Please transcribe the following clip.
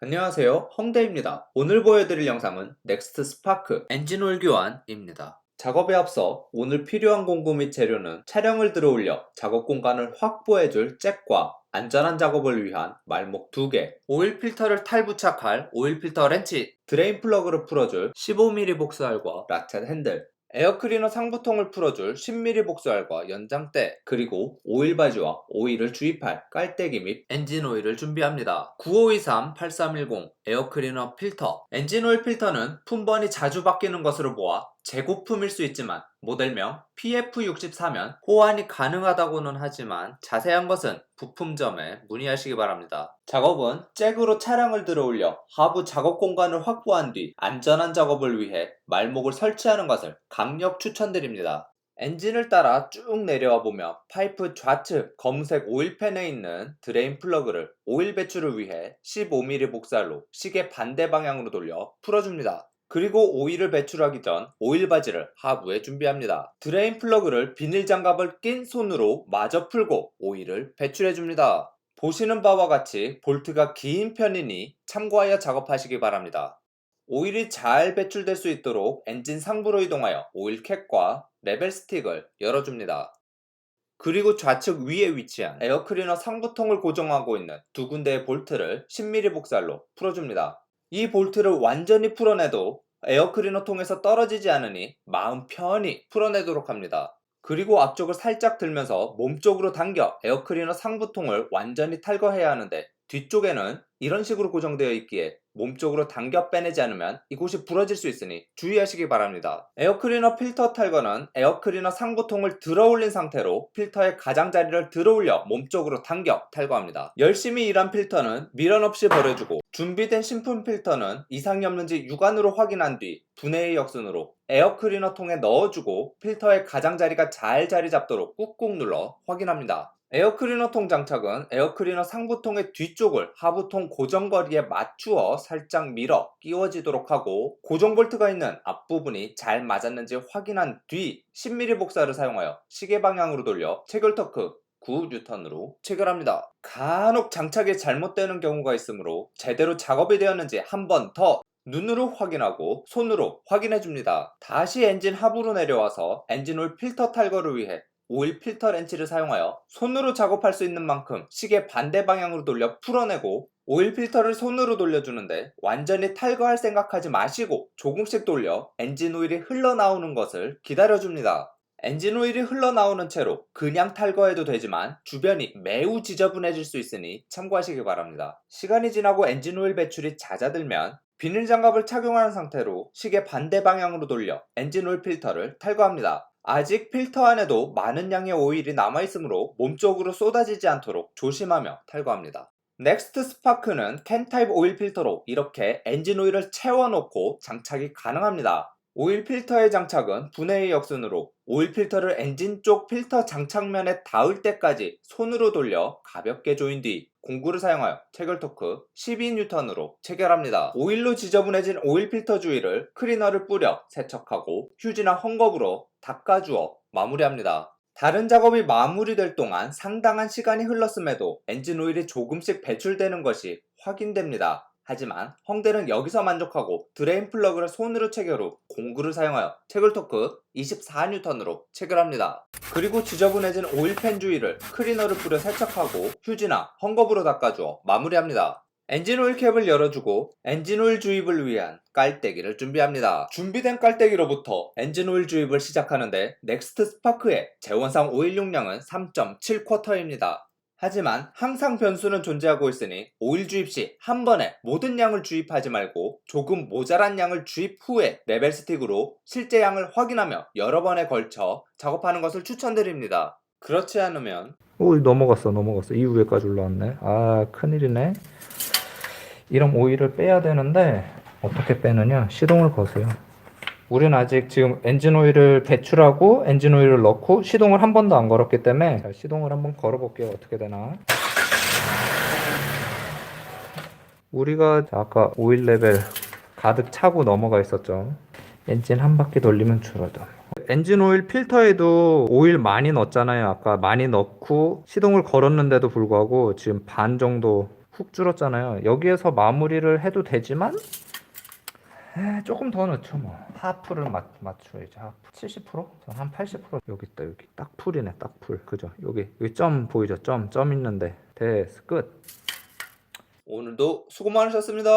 안녕하세요. 헝대입니다. 오늘 보여드릴 영상은 넥스트 스파크 엔진오일 교환입니다. 작업에 앞서 오늘 필요한 공구 및 재료는 차량을 들어올려 작업 공간을 확보해줄 잭과 안전한 작업을 위한 말목 2개 오일 필터를 탈부착할 오일 필터 렌치 드레인 플러그를 풀어줄 15mm 복수알과 라켓 핸들 에어클리너 상부통을 풀어줄 10mm 복수알과 연장대 그리고 오일 바지와 오일을 주입할 깔때기 및 엔진 오일을 준비합니다. 9523-8310 에어클리너 필터 엔진 오일 필터는 품번이 자주 바뀌는 것으로 보아 재고품일 수 있지만 모델명 PF64면 호환이 가능하다고는 하지만 자세한 것은 부품점에 문의하시기 바랍니다. 작업은 잭으로 차량을 들어올려 하부 작업 공간을 확보한 뒤 안전한 작업을 위해 말목을 설치하는 것을 강력 추천드립니다. 엔진을 따라 쭉 내려와 보면 파이프 좌측 검은색 오일팬에 있는 드레인 플러그를 오일 배출을 위해 15mm 복살로 시계 반대 방향으로 돌려 풀어줍니다. 그리고 오일을 배출하기 전 오일 바지를 하부에 준비합니다. 드레인 플러그를 비닐 장갑을 낀 손으로 마저 풀고 오일을 배출해 줍니다. 보시는 바와 같이 볼트가 긴 편이니 참고하여 작업하시기 바랍니다. 오일이 잘 배출될 수 있도록 엔진 상부로 이동하여 오일 캡과 레벨 스틱을 열어줍니다. 그리고 좌측 위에 위치한 에어클리너 상부통을 고정하고 있는 두 군데의 볼트를 10mm 복살로 풀어줍니다. 이 볼트를 완전히 풀어내도 에어클리너 통에서 떨어지지 않으니 마음 편히 풀어내도록 합니다. 그리고 앞쪽을 살짝 들면서 몸쪽으로 당겨 에어클리너 상부통을 완전히 탈거해야 하는데 뒤쪽에는 이런 식으로 고정되어 있기에 몸쪽으로 당겨 빼내지 않으면 이곳이 부러질 수 있으니 주의하시기 바랍니다. 에어클리너 필터 탈거는 에어클리너 상부통을 들어올린 상태로 필터의 가장자리를 들어올려 몸쪽으로 당겨 탈거합니다. 열심히 일한 필터는 미련 없이 버려주고 준비된 신품 필터는 이상이 없는지 육안으로 확인한 뒤 분해의 역순으로 에어클리너 통에 넣어주고 필터의 가장자리가 잘 자리 잡도록 꾹꾹 눌러 확인합니다. 에어클리너 통 장착은 에어클리너 상부통의 뒤쪽을 하부통 고정거리에 맞추어 살짝 밀어 끼워지도록 하고 고정 볼트가 있는 앞부분이 잘 맞았는지 확인한 뒤 10mm 복사를 사용하여 시계 방향으로 돌려 체결 터크 9N으로 체결합니다. 간혹 장착이 잘못되는 경우가 있으므로 제대로 작업이 되었는지 한 번 더 눈으로 확인하고 손으로 확인해 줍니다. 다시 엔진 하부로 내려와서 엔진올 필터 탈거를 위해 오일 필터 렌치를 사용하여 손으로 작업할 수 있는 만큼 시계 반대 방향으로 돌려 풀어내고 오일 필터를 손으로 돌려주는데 완전히 탈거할 생각하지 마시고 조금씩 돌려 엔진 오일이 흘러나오는 것을 기다려줍니다. 엔진 오일이 흘러나오는 채로 그냥 탈거해도 되지만 주변이 매우 지저분해질 수 있으니 참고하시기 바랍니다. 시간이 지나고 엔진 오일 배출이 잦아들면 비닐 장갑을 착용한 상태로 시계 반대 방향으로 돌려 엔진 오일 필터를 탈거합니다. 아직 필터 안에도 많은 양의 오일이 남아있으므로 몸쪽으로 쏟아지지 않도록 조심하며 탈거합니다. 넥스트 스파크는 캔 타입 오일 필터로 이렇게 엔진 오일을 채워놓고 장착이 가능합니다. 오일 필터의 장착은 분해의 역순으로 오일 필터를 엔진 쪽 필터 장착면에 닿을 때까지 손으로 돌려 가볍게 조인 뒤 공구를 사용하여 체결 토크 12N으로 체결합니다. 오일로 지저분해진 오일 필터 주위를 클리너를 뿌려 세척하고 휴지나 헝겊으로 닦아주어 마무리합니다. 다른 작업이 마무리될 동안 상당한 시간이 흘렀음에도 엔진 오일이 조금씩 배출되는 것이 확인됩니다. 하지만 헝대는 여기서 만족하고 드레인 플러그를 손으로 체결 후 공구를 사용하여 체결 토크 24N으로 체결합니다. 그리고 지저분해진 오일팬 주위를 클리너를 뿌려 세척하고 휴지나 헝겊으로 닦아주어 마무리합니다. 엔진 오일 캡을 열어주고 엔진 오일 주입을 위한 깔때기를 준비합니다. 준비된 깔때기로부터 엔진 오일 주입을 시작하는데 넥스트 스파크의 재원상 오일 용량은 3.7쿼터입니다. 하지만 항상 변수는 존재하고 있으니 오일 주입 시 한 번에 모든 양을 주입하지 말고 조금 모자란 양을 주입 후에 레벨 스틱으로 실제 양을 확인하며 여러 번에 걸쳐 작업하는 것을 추천드립니다. 그렇지 않으면 오 넘어갔어 넘어갔어. 이 위에까지 올라왔네. 아 큰일이네. 이런 오일을 빼야 되는데 어떻게 빼느냐? 시동을 거세요 우린 아직 지금 엔진 오일을 배출하고 엔진 오일을 넣고 시동을 한 번도 안 걸었기 때문에 자, 시동을 한번 걸어 볼게요 어떻게 되나 우리가 아까 오일 레벨 가득 차고 넘어가 있었죠 엔진 한 바퀴 돌리면 줄어든 엔진 오일 필터에도 오일 많이 넣었잖아요. 아까 많이 넣고 시동을 걸었는데도 불구하고 지금 반 정도 훅 줄었잖아요. 여기에서 마무리를 해도 되지만 에, 조금 더 넣죠 뭐. 하프를 맞, 맞춰야지 하프. 70%? 한 80% 여기 있다 여기. 딱 풀이네 딱 풀. 그죠? 여기 여기 점 보이죠? 점점 있는데 됐어 끝. 오늘도 수고 많으셨습니다.